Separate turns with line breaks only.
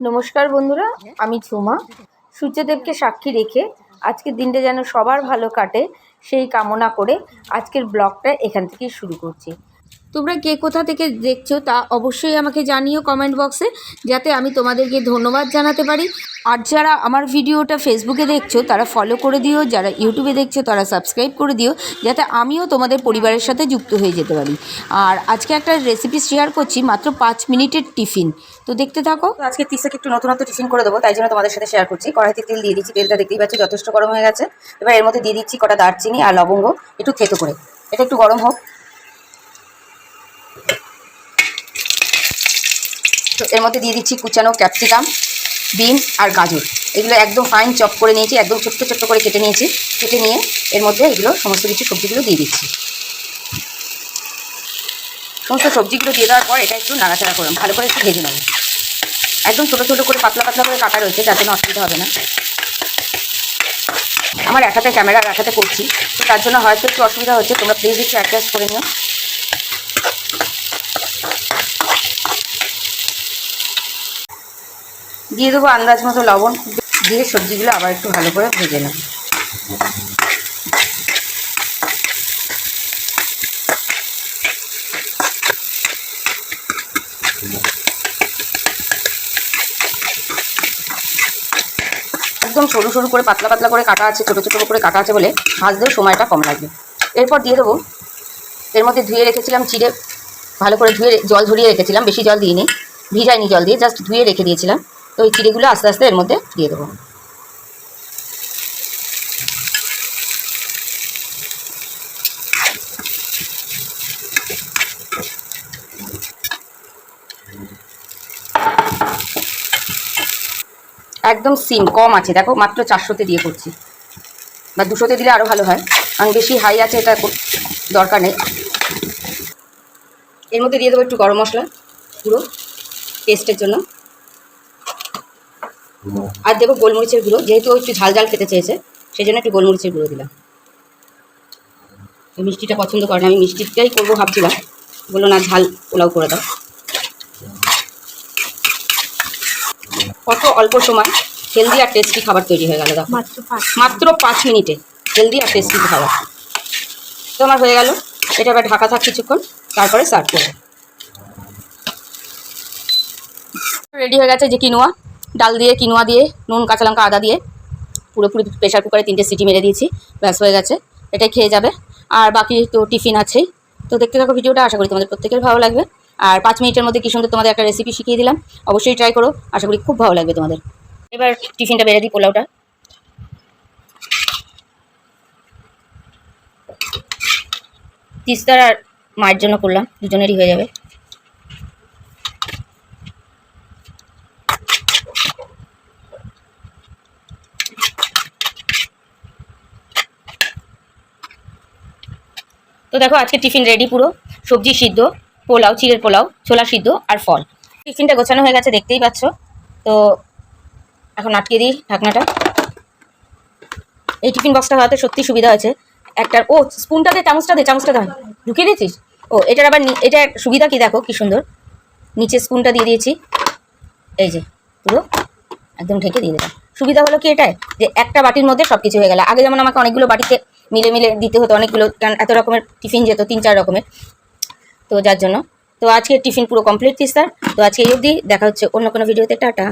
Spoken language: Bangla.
নমস্কার বন্ধুরা, আমি ঝুমা। সূর্যদেবকে সাক্ষী রেখে আজকের দিনটা যেন সবার ভালো কাটে, সেই কামনা করে আজকের ব্লগটা এখান থেকেই শুরু করছি। তোমরা কে কোথা থেকে দেখছ তা অবশ্যই আমাকে জানিও কমেন্ট বক্সে যাতে আমি তোমাদেরকে ধন্যবাদ জানাতে পারি। আর যারা আমার ভিডিওটা ফেসবুকে দেখছ, তারা ফলো করে দিও, যারা ইউটিউবে দেখছ, তারা সাবস্ক্রাইব করে দিও, যাতে আমিও তোমাদের পরিবারের সাথে যুক্ত হয়ে যেতে পারি। আর আজকে একটা রেসিপি শেয়ার করছি, মাত্র পাঁচ মিনিটের টিফিন। তো দেখতে থাকো।
আজকে তিসাকে একটু নতুনত্ব টিফিন করে দেবো, তাই জন্য তোমাদের সাথে শেয়ার করছি। কড়াইতে তেল দিয়ে দিচ্ছি, তেলটা দেখতেই পাচ্ছি যথেষ্ট গরম হয়ে গেছে। এবার এর মধ্যে দিয়ে দিচ্ছি কটা দারচিনি আর লবঙ্গ, একটু থেতো করে। এটা একটু গরম হোক। এর মধ্যে দিয়ে দিচ্ছি কুচানো ক্যাপসিকাম বিনস আর গাজর। এগুলো একদম ফাইন চপ করে নিয়েছি, একদম ছোট্ট ছোট্ট করে কেটে নিয়েছি। কেটে নিয়ে এর মধ্যে এগুলো সমস্ত কিছু সবজিগুলো দিয়ে দিচ্ছি। সমস্ত সবজিগুলো দিয়ে দেওয়ার পর এটা একটু নাড়াচাড়া করলাম, ভালো করে একটু ভেজে নেব। একদম ছোটো ছোটো করে, পাতলা পাতলা করে কাটা রয়েছে যাতে না অসুবিধা হবে না। আমার এক হাতে ক্যামেরা এক হাতে করছি, তো তার জন্য হয়তো একটু অসুবিধা হচ্ছে, তোমরা প্লিজ একটু অ্যাডজাস্ট করে নিও। দিয়ে দেবো আন্দাজ মতো লবণ। দিয়ে সবজিগুলো আবার একটু ভালো করে ভেজে নেব। একদম সরু সরু করে, পাতলা পাতলা করে কাটা আছে, ছোটো ছোটো করে কাটা আছে বলে ভাজতেও সময়টা কম লাগবে। এরপর দিয়ে দেবো, এর মধ্যে ধুয়ে রেখেছিলাম চিড়ে, ভালো করে ধুয়ে, জল ঝরিয়ে রেখেছিলাম, বেশি জল দিইনি, ভিজাইনি জল দিয়ে জাস্ট ধুয়ে রেখে দিয়েছিলাম। তো ওই চিড়েগুলো আস্তে আস্তে এর মধ্যে দিয়ে দেবো। একদম সিম, কম আছে। দেখো, মাত্র চারশোতে দিয়ে করছি। বা দুশোতে দিলে আরও ভালো হয়। কারণ বেশি হাই আছে, এটা কর- দরকার নেই। এর মধ্যে দিয়ে দেবো একটু গরম মশলা পুরো টেস্টের জন্য। আর দেবো গোলমরিচের গুঁড়ো যেহেতু একটু ঝাল ঝাল খেতে চেয়েছে সেই জন্য একটু গোলমরিচের গুঁড়ো দিলাম। মিষ্টিটা পছন্দ করে না আমি মিষ্টিটাই করব ভাবছিলাম। বলল না ঝাল পোলাও করে দাও। কত অল্প সময় হেলদি আর টেস্টি খাবার তৈরি হয়ে গেল দেখো।
মাত্র পাঁচ
মিনিটে। হেলদি আর টেস্টি খাবার। তো আমার হয়ে গেল। এটা আবার ঢাকা থাক কিছুক্ষণ তারপরে সার্ভ করব। রেডি হয়ে গেছে যে কিনোয়া? ডাল দিয়ে, কিনোয়া দিয়ে, নুন, কাঁচা লঙ্কা, আদা দিয়ে পুরোপুরি প্রেশার কুকারে তিনটে সিটি মেরে দিয়েছি, ব্যাস হয়ে গেছে এটাই খেয়ে যাবে। আর বাকি তো টিফিন আছেই। তো দেখতে থাকো ভিডিওটা, আশা করি তোমাদের প্রত্যেকের ভালো লাগবে। আর পাঁচ মিনিটের মধ্যে কি সুন্দর তোমাদের একটা রেসিপি শিখিয়ে দিলাম, অবশ্যই ট্রাই করো, আশা করি খুব ভালো লাগবে তোমাদের। এবার টিফিনটা বেড়ে দিই, পোলাওটা। তিস্তার আর মায়ের জন্য করলাম, দুজনেরই হয়ে যাবে। তো দেখো আজকে টিফিন রেডি পুরো। সবজি সিদ্ধ, পোলাও, চিড়ের পোলাও, ছোলা সিদ্ধ আর ফল। টিফিনটা গোছানো হয়ে গেছে, দেখতেই পাচ্ছ। তো এখন আটকে দিই ঢাকনাটা। এই টিফিন বক্সটা হওয়াতে সত্যি সুবিধা হয়েছে। একটা, ও, স্পুনটা দে, চামচটা দে চামচটা দে ঢুকিয়ে দিয়েছিস? ও, এটার আবার এটার সুবিধা কি দেখো, কি সুন্দর। নিচে স্পুনটা দিয়ে দিয়েছি। এই যে, পুরো একদম ঢেকে দিয়ে দিলাম। সুবিধা হলো কি এটাই যে একটা বাটির মধ্যে সব কিছু হয়ে গেল। আগে যেমন আমাকে অনেকগুলো বাটিতে মিলে মিলে দিতে হতো অনেকগুলো এত রকমের টিফিন যেত, তিন চার রকমের। তো যার জন্য। তো আজকে টিফিন পুরো কমপ্লিট তিস্তার। তো আজকে এই অবধি, দেখা হচ্ছে অন্য কোনো ভিডিওতে টাটা।